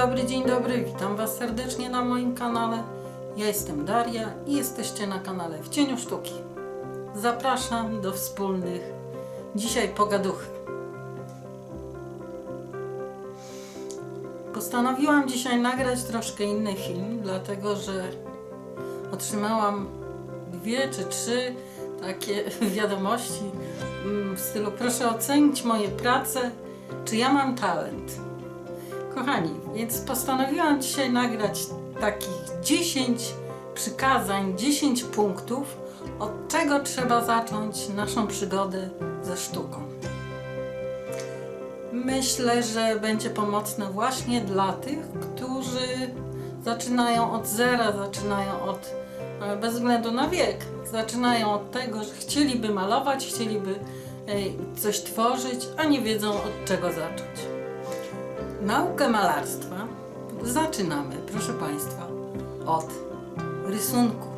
dobry, dzień dobry, witam Was serdecznie na moim kanale. Ja jestem Daria i jesteście na kanale W Cieniu Sztuki. Zapraszam do wspólnych dzisiaj pogaduchy. Postanowiłam dzisiaj nagrać troszkę inny film, dlatego że otrzymałam dwie czy trzy takie wiadomości mm, w stylu proszę ocenić moje prace, czy ja mam talent. Kochani, więc postanowiłam dzisiaj nagrać takich 10 przykazań, 10 punktów, od czego trzeba zacząć naszą przygodę ze sztuką. Myślę, że będzie pomocne właśnie dla tych, którzy zaczynają od zera, zaczynają od, e, bez względu na wiek, zaczynają od tego, że chcieliby malować, chcieliby e, coś tworzyć, a nie wiedzą od czego zacząć. Naukę malarstwa zaczynamy, proszę Państwa, od rysunku.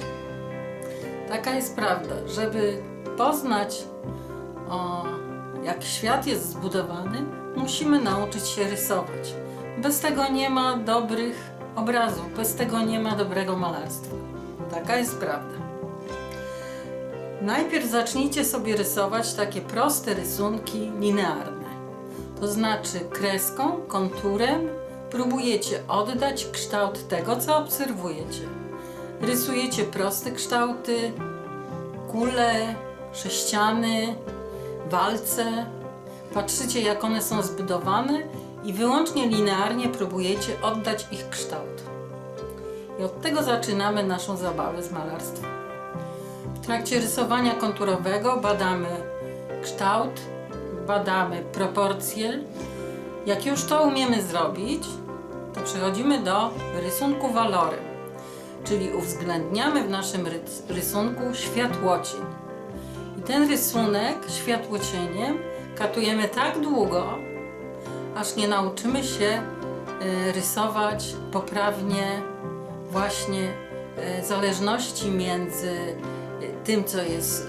Taka jest prawda, żeby poznać, o, jak świat jest zbudowany, musimy nauczyć się rysować. Bez tego nie ma dobrych obrazów, bez tego nie ma dobrego malarstwa. Taka jest prawda. Najpierw zacznijcie sobie rysować takie proste rysunki linearne. To znaczy kreską, konturem próbujecie oddać kształt tego, co obserwujecie. Rysujecie proste kształty, kule, sześciany, walce. Patrzycie, jak one są zbudowane i wyłącznie linearnie próbujecie oddać ich kształt. I od tego zaczynamy naszą zabawę z malarstwem. W trakcie rysowania konturowego badamy kształt, badamy proporcje. Jak już to umiemy zrobić, to przechodzimy do rysunku walorem, czyli uwzględniamy w naszym rys- rysunku światłocień. I ten rysunek światłocieniem katujemy tak długo, aż nie nauczymy się e, rysować poprawnie właśnie e, zależności między e, tym, co jest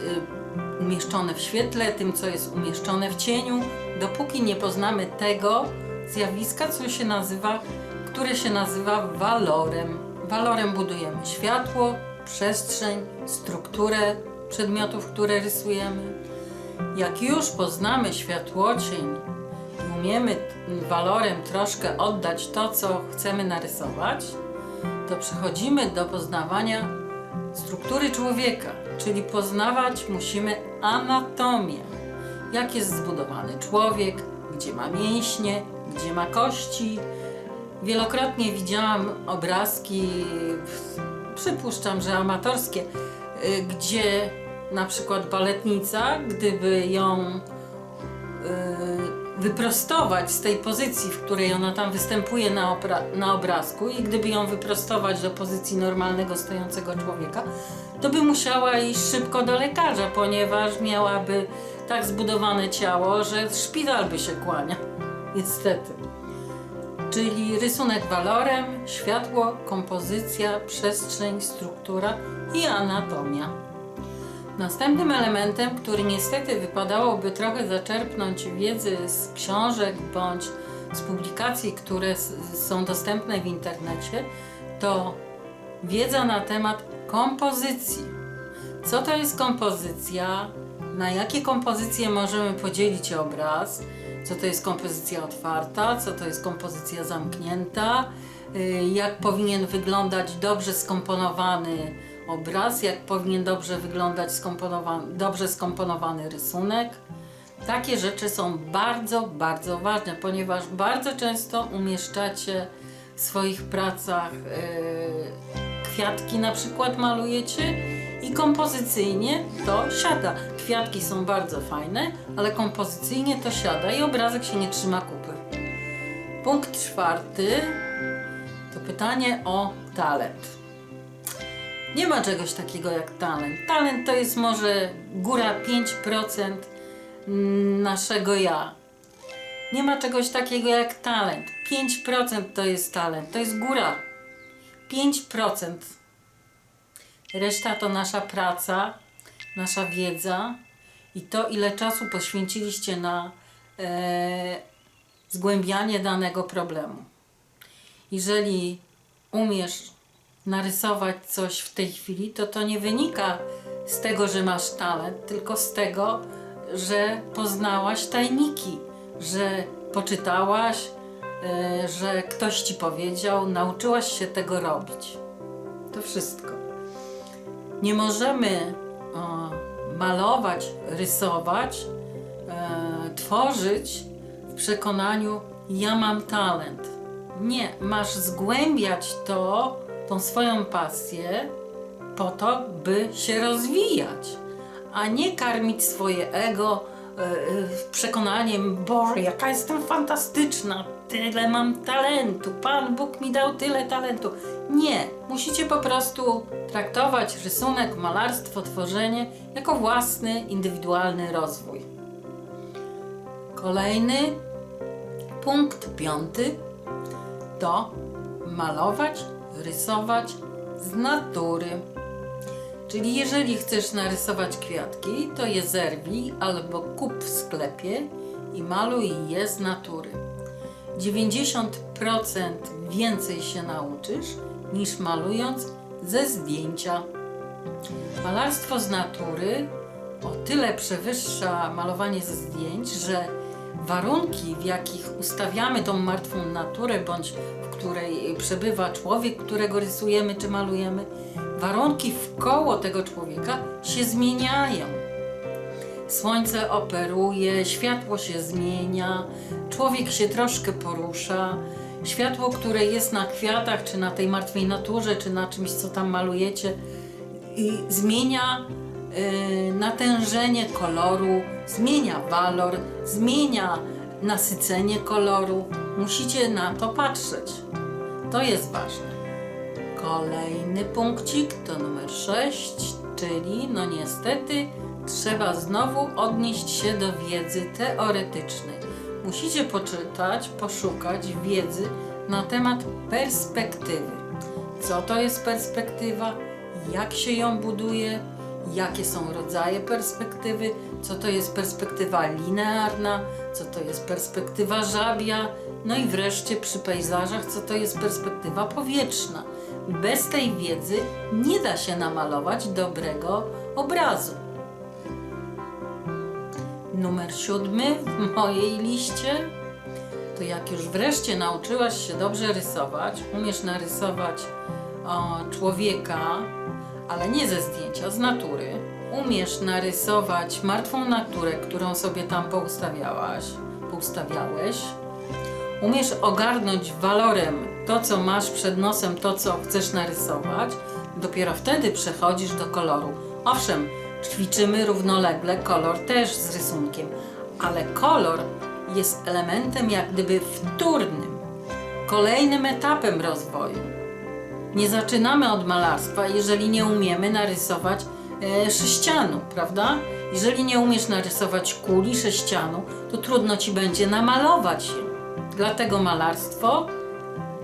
umieszczone w świetle, tym, co jest umieszczone w cieniu, dopóki nie poznamy tego zjawiska, co się nazywa, które się nazywa walorem. Walorem budujemy światło, przestrzeń, strukturę przedmiotów, które rysujemy. Jak już poznamy światłocień i umiemy walorem troszkę oddać to, co chcemy narysować, to przechodzimy do poznawania struktury człowieka, czyli poznawać musimy anatomię. Jak jest zbudowany człowiek, gdzie ma mięśnie, gdzie ma kości. Wielokrotnie widziałam obrazki, przypuszczam, że amatorskie, y, gdzie na przykład baletnica, gdyby ją y, wyprostować z tej pozycji, w której ona tam występuje na, na obrazku i gdyby ją wyprostować do pozycji normalnego stojącego człowieka, to by musiała iść szybko do lekarza, ponieważ miałaby tak zbudowane ciało, że szpital by się kłania. Niestety. Czyli rysunek walorem, światło, kompozycja, przestrzeń, struktura i anatomia. Następnym elementem, który niestety wypadałoby trochę zaczerpnąć wiedzy z książek bądź z publikacji, które są dostępne w internecie, to wiedza na temat kompozycji. Co to jest kompozycja? Na jakie kompozycje możemy podzielić obraz? Co to jest kompozycja otwarta? Co to jest kompozycja zamknięta? Y, Jak powinien wyglądać dobrze skomponowany obraz? Jak powinien dobrze wyglądać skomponowany, dobrze skomponowany rysunek? Takie rzeczy są bardzo, bardzo ważne, ponieważ bardzo często umieszczacie w swoich pracach yy, kwiatki na przykład malujecie i kompozycyjnie to siada. Kwiatki są bardzo fajne, ale kompozycyjnie to siada i obrazek się nie trzyma kupy. Punkt czwarty to pytanie o talent. Nie ma czegoś takiego jak talent. Talent to jest może góra 5% naszego ja. Nie ma czegoś takiego jak talent. 5% to jest talent, to jest góra. 5%. Reszta to nasza praca, nasza wiedza i to, ile czasu poświęciliście na e, zgłębianie danego problemu. jeżeli umiesz narysować coś w tej chwili, to to nie wynika z tego, że masz talent, tylko z tego, że poznałaś tajniki, że poczytałaś, e, że ktoś ci powiedział, nauczyłaś się tego robić. To wszystko. Nie możemy malować, rysować, e, tworzyć w przekonaniu, ja mam talent. Nie, masz zgłębiać to, tą swoją pasję, po to, by się rozwijać, a nie karmić swoje ego e, e, przekonaniem, Boże, jaka jestem fantastyczna, tyle mam talentu, Pan Bóg mi dał tyle talentu. Nie, musicie po prostu traktować rysunek, malarstwo, tworzenie jako własny, indywidualny rozwój. Kolejny punkt piąty to malować, rysować z natury. Czyli jeżeli chcesz narysować kwiatki, to je zerwij albo kup w sklepie i maluj je z natury. 90% więcej się nauczysz niż malując ze zdjęcia. Malarstwo z natury o tyle przewyższa malowanie ze zdjęć, że warunki, w jakich ustawiamy tą martwą naturę, bądź w której przebywa człowiek, którego rysujemy czy malujemy, warunki wkoło tego człowieka się zmieniają. Słońce operuje, światło się zmienia, człowiek się troszkę porusza. Światło, które jest na kwiatach, czy na tej martwej naturze, czy na czymś, co tam malujecie, zmienia y, natężenie koloru, zmienia walor, zmienia nasycenie koloru. Musicie na to patrzeć. To jest ważne. Kolejny punkcik to numer 6, czyli no niestety trzeba znowu odnieść się do wiedzy teoretycznej. Musicie poczytać, poszukać wiedzy na temat perspektywy. Co to jest perspektywa? Jak się ją buduje? Jakie są rodzaje perspektywy? Co to jest perspektywa linearna? Co to jest perspektywa żabia? No i wreszcie przy pejzażach, co to jest perspektywa powietrzna. Bez tej wiedzy nie da się namalować dobrego obrazu. Numer siódmy w mojej liście to jak już wreszcie nauczyłaś się dobrze rysować, umiesz narysować o, człowieka, ale nie ze zdjęcia, z natury. Umiesz narysować martwą naturę, którą sobie tam poustawiałaś, poustawiałeś. Umiesz ogarnąć walorem to, co masz przed nosem, to, co chcesz narysować. Dopiero wtedy przechodzisz do koloru. Owszem, ćwiczymy równolegle kolor też z rysunkiem, ale kolor jest elementem jak gdyby wtórnym, kolejnym etapem rozwoju. Nie zaczynamy od malarstwa, jeżeli nie umiemy narysować e, sześcianu, prawda? Jeżeli nie umiesz narysować kuli sześcianu, to trudno ci będzie namalować się. Dlatego malarstwo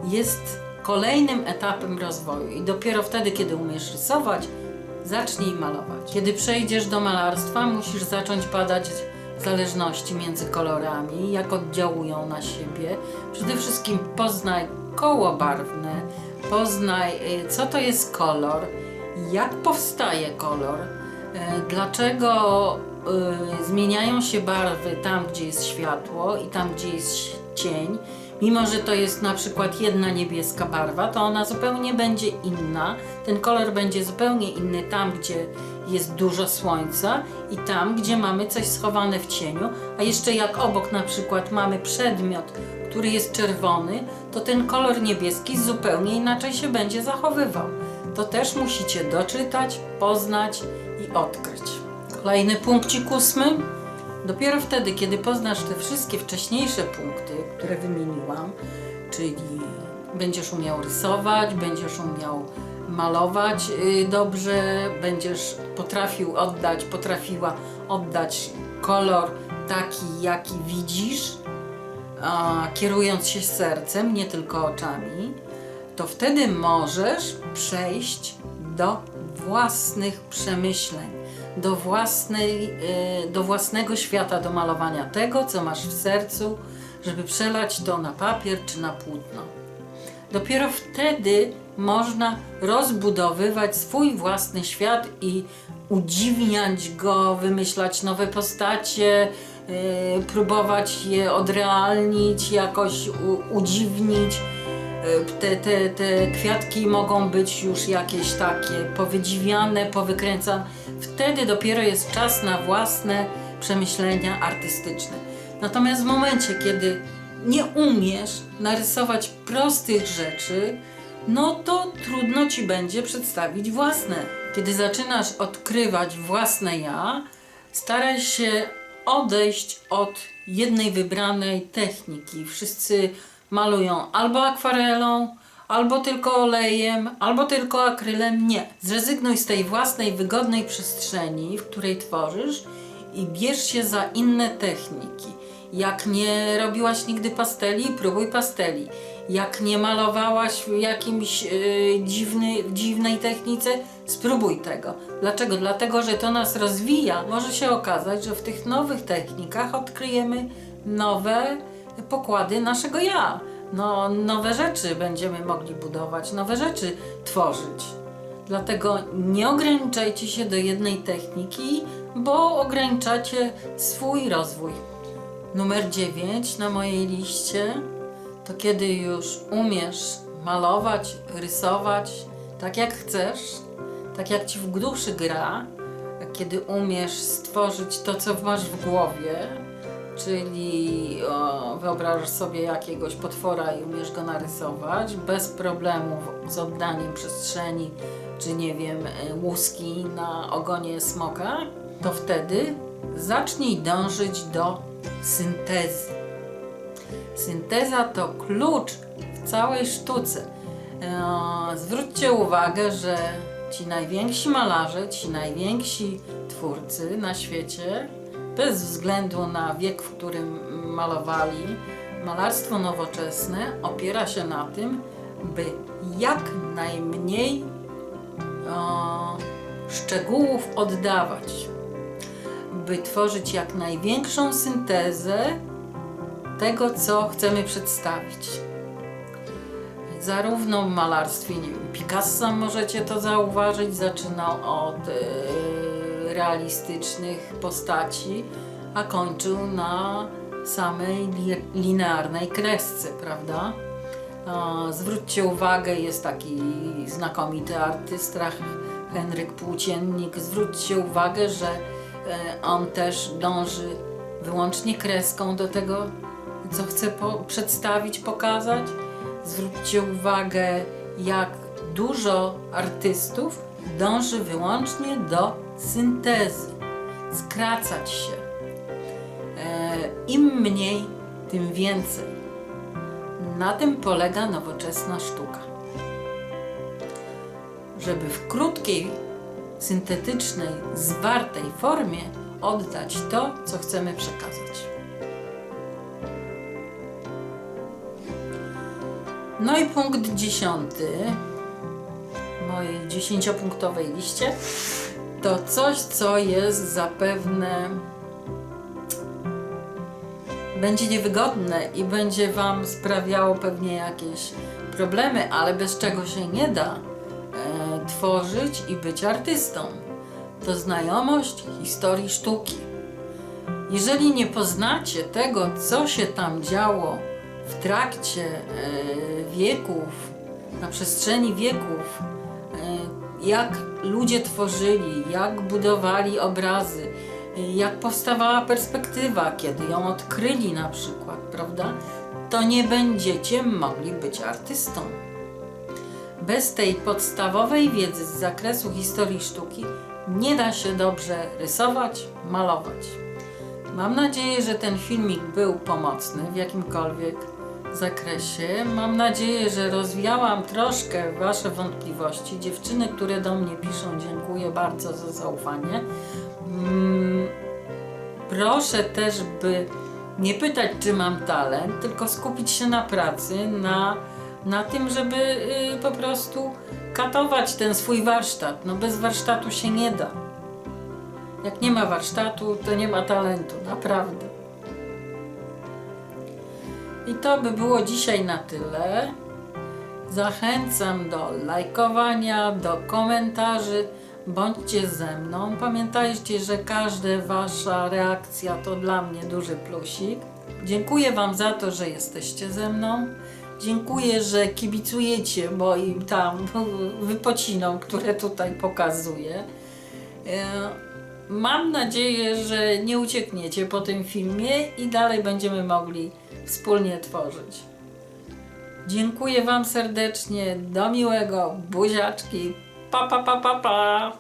jest kolejnym etapem rozwoju i dopiero wtedy, kiedy umiesz rysować, zacznij malować. Kiedy przejdziesz do malarstwa, musisz zacząć badać zależności między kolorami, jak oddziałują na siebie. Przede wszystkim poznaj koło barwne, poznaj y, co to jest kolor, jak powstaje kolor, y, dlaczego y, zmieniają się barwy tam, gdzie jest światło i tam, gdzie jest cień. Mimo, że to jest na przykład jedna niebieska barwa, to ona zupełnie będzie inna. Ten kolor będzie zupełnie inny tam, gdzie jest dużo słońca i tam, gdzie mamy coś schowane w cieniu. A jeszcze jak obok na przykład mamy przedmiot, który jest czerwony, to ten kolor niebieski zupełnie inaczej się będzie zachowywał. To też musicie doczytać, poznać i odkryć. Kolejny punkcik ósmy. Dopiero wtedy, kiedy poznasz te wszystkie wcześniejsze punkty, które wymieniłam, czyli będziesz umiał rysować, będziesz umiał malować y, dobrze, będziesz potrafił oddać, potrafiła oddać kolor taki, jaki widzisz, kierując się sercem, nie tylko oczami, to wtedy możesz przejść do własnych przemyśleń, do, własnej, y, do własnego świata, do malowania tego, co masz w sercu, żeby przelać to na papier czy na płótno. Dopiero wtedy można rozbudowywać swój własny świat i udziwniać go, wymyślać nowe postacie, yy, próbować je odrealnić, jakoś udziwnić. Yy, Te, te, te kwiatki mogą być już jakieś takie powydziwiane, powykręcane. Wtedy dopiero jest czas na własne przemyślenia artystyczne. Natomiast w momencie, kiedy nie umiesz narysować prostych rzeczy, no to trudno ci będzie przedstawić własne. Kiedy zaczynasz odkrywać własne ja, staraj się odejść od jednej wybranej techniki. Wszyscy malują albo akwarelą, albo tylko olejem, albo tylko akrylem. Nie. Zrezygnuj z tej własnej, wygodnej przestrzeni, w której tworzysz i bierz się za inne techniki. Jak nie robiłaś nigdy pasteli, próbuj pasteli. Jak nie malowałaś w jakimś yy, dziwny, dziwnej technice, spróbuj tego. Dlaczego? Dlatego, że to nas rozwija. Może się okazać, że w tych nowych technikach odkryjemy nowe pokłady naszego ja. No, nowe rzeczy będziemy mogli budować, nowe rzeczy tworzyć. Dlatego nie ograniczajcie się do jednej techniki, bo ograniczacie swój rozwój. Numer 9 na mojej liście to kiedy już umiesz malować, rysować tak jak chcesz, tak jak ci w duszy gra, kiedy umiesz stworzyć to, co masz w głowie, czyli o, wyobrażasz sobie jakiegoś potwora i umiesz go narysować bez problemów z oddaniem przestrzeni, czy nie wiem, e, łuski na ogonie smoka, to wtedy zacznij dążyć do syntezy. Synteza to klucz w całej sztuce. E, Zwróćcie uwagę, że ci najwięksi malarze, ci najwięksi twórcy na świecie, bez względu na wiek, w którym malowali, malarstwo nowoczesne opiera się na tym, by jak najmniej e, szczegółów oddawać, by tworzyć jak największą syntezę tego, co chcemy przedstawić. Zarówno w malarstwie, nie wiem, Picassa możecie to zauważyć, zaczynał od e, realistycznych postaci, a kończył na samej li, linearnej kresce, prawda? Zwróćcie uwagę, jest taki znakomity artysta Henryk Płóciennik. Zwróćcie uwagę, że e, on też dąży wyłącznie kreską do tego, co chce po- przedstawić, pokazać. Zwróćcie uwagę, jak dużo artystów dąży wyłącznie do syntezy, skracać się. E, Im mniej, tym więcej. Na tym polega nowoczesna sztuka. Żeby w krótkiej, syntetycznej, zwartej formie oddać to, co chcemy przekazać. No i punkt dziesiąty mojej dziesięciopunktowej liście to coś, co jest zapewne będzie niewygodne i będzie Wam sprawiało pewnie jakieś problemy, ale bez czego się nie da e, tworzyć i być artystą. To znajomość historii sztuki. Jeżeli nie poznacie tego, co się tam działo w trakcie e, wieków, na przestrzeni wieków, jak ludzie tworzyli, jak budowali obrazy, jak powstawała perspektywa, kiedy ją odkryli na przykład, prawda? To nie będziecie mogli być artystą. Bez tej podstawowej wiedzy z zakresu historii sztuki nie da się dobrze rysować, malować. Mam nadzieję, że ten filmik był pomocny w jakimkolwiek zakresie. Mam nadzieję, że rozwiałam troszkę Wasze wątpliwości. Dziewczyny, które do mnie piszą, dziękuję bardzo za zaufanie. Mm, proszę też, by nie pytać, czy mam talent, tylko skupić się na pracy, na, na tym, żeby y, po prostu katować ten swój warsztat. No bez warsztatu się nie da. Jak nie ma warsztatu, to nie ma talentu, naprawdę. I to by było dzisiaj na tyle. Zachęcam do lajkowania, do komentarzy. Bądźcie ze mną. Pamiętajcie, że każda Wasza reakcja to dla mnie duży plusik. Dziękuję Wam za to, że jesteście ze mną. Dziękuję, że kibicujecie moim tam wypocinom, które tutaj pokazuję. E, Mam nadzieję, że nie uciekniecie po tym filmie i dalej będziemy mogli wspólnie tworzyć. Dziękuję Wam serdecznie. Do miłego. Buziaczki. Pa, pa, pa, pa, pa.